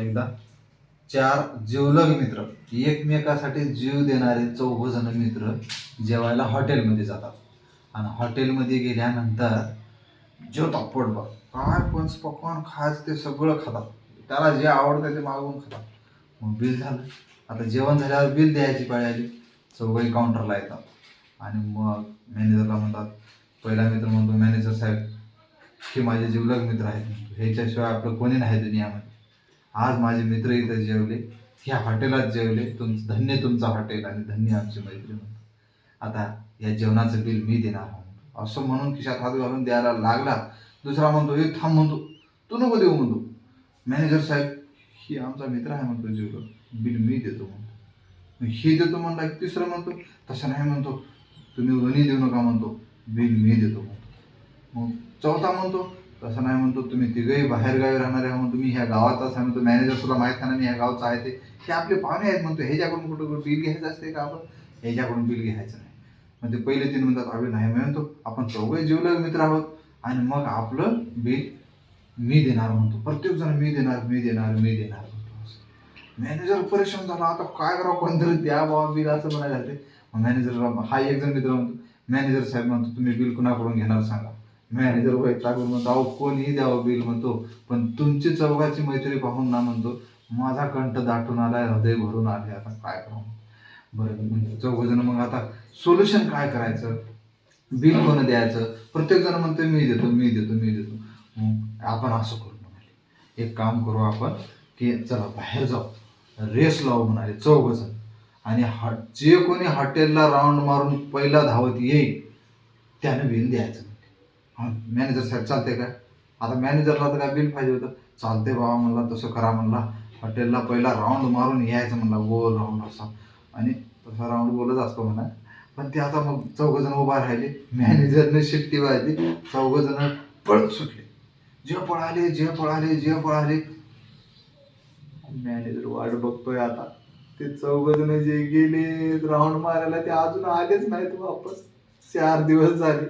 एकदा. चार जिवलग मित्र. एकमेकासाठी जीव देणारे चौघजण मित्र जेवायला हॉटेलमध्ये जातात. आणि हॉटेलमध्ये गेल्यानंतर जेवतात पोटभर काय पंच पकवान खायचं ते सगळं खातात. त्याला जे आवडतं ते मागवून खातात. मग बिल झालं. आता जेवण झाल्यावर बिल द्यायची पाळी आली. चौघही काउंटरला येतात. आणि मग मॅनेजरला म्हणतात पहिला मित्र म्हणतो मॅनेजर साहेब हे माझे जिवलग मित्र आहेत. ह्याच्याशिवाय आपलं कोणी नाही दुनियामध्ये. आज माझे मित्र इथं जेवले ह्या हॉटेलात जेवले तुम धन्य तुमचं हॉटेल आणि धन्य आमची मैत्री म्हणतो आता या जेवणाचं बिल मी देणार म्हणतो असं म्हणून खिशात हात घालून द्यायला लागला. दुसरा म्हणतो हे थांब म्हणतो. तू नको देऊ म्हणतो. मॅनेजर साहेब ही आमचा मित्र आहे म्हणतो जेवलं. बिल मी देतो म्हणतो. मग हे देतो म्हणला. तिसरं म्हणतो तसं नाही म्हणतो. तुम्ही वणी देऊ नका म्हणतो. बिल मी देतो म्हणतो. मग चौथा म्हणतो तसं नाही म्हणतो तुम्ही तिघही बाहेरगावी राहणार आहे म्हणून तुम्ही ह्या गावातच आहे म्हणतो मॅनेजर तुला माहीत आहे ना मी ह्या गावचा आहे ते. हे आपले पाहुणे आहेत म्हणतो ह्याच्याकडून कुठं कुठं बिल घ्यायचं असते का आपण ह्याच्याकडून बिल घ्यायचं नाही. मग ते पहिले तीन म्हणतात अभि नाही म्हणतो आपण चौघे जीवलग मित्र आहोत आणि मग आपलं बिल मी देणार म्हणतो. प्रत्येक जण मी देणार मी देणार मी देणार म्हणतो. असं. मॅनेजर परेशान झाला आता काय करावं? कोणतरी द्या बाबा बिल असं म्हणायला मग मॅनेजर हा एक जण मित्र म्हणतो मॅनेजर साहेब म्हणतो तुम्ही बिल कुणाकडून घेणार सांगा. मॅनेजर वैतागून म्हणतो अहो कोणीही द्यावं बिल म्हणतो. पण तुमची चौघाची मैत्री पाहून ना म्हणतो माझा कंठ दाटून आलाय हृदय भरून आले आता काय करावं बरं म्हणजे चौघजण मग आता सोल्युशन काय करायचं? बिल कोण द्यायचं? प्रत्येक जण म्हणतो मी देतो मी देतो मी देतो. मग आपण असं करू म्हणाले. एक काम करू आपण की चला बाहेर जाऊ. रेस लावू म्हणाले चौघजण. आणि हा जे कोणी हॉटेलला राऊंड मारून पहिला धावत येईल त्यानं बिल द्यायचं. हा मॅनेजर साहेब चालते काय आता मॅनेजरला तर काय बिल पाहिजे होतं? चालते बाबा म्हणला तसं करा म्हणला. हॉटेलला पहिला राऊंड मारून यायचं म्हणला गोल राऊंड असा. आणि तसा राऊंड गोलच असतो म्हणा. पण ते आता मग चौघजण उभा राहिले. मॅनेजरने शिट्टी वाजली. चौघजण पळत सुटले. जे पळाले जे पळाले जे पळाले. मॅनेजर वाट बघतोय आता. ते चौघजण जे गेले राऊंड मारायला ते अजून आलेच नाहीत वापस. चार दिवस झाले.